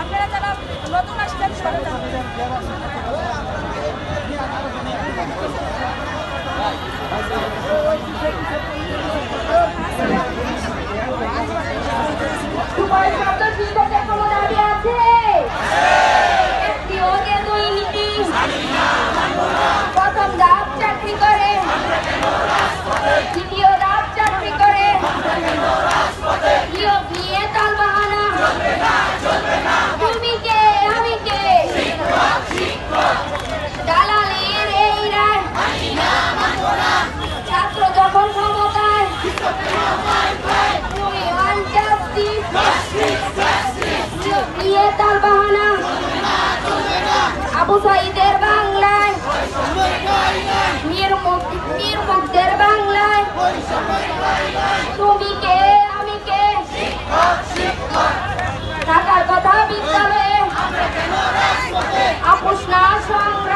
আপনারা যারা নতুন আসবেন সরে তাল বাহানা। আবু সাইদের বাংলায়। মীর মীর মুগ্ধের বাংলায়। তুমি কে, আমি কে? থাকার কথা বিদ্যালয়ে। আপুষ্ণা সংগ্রাম।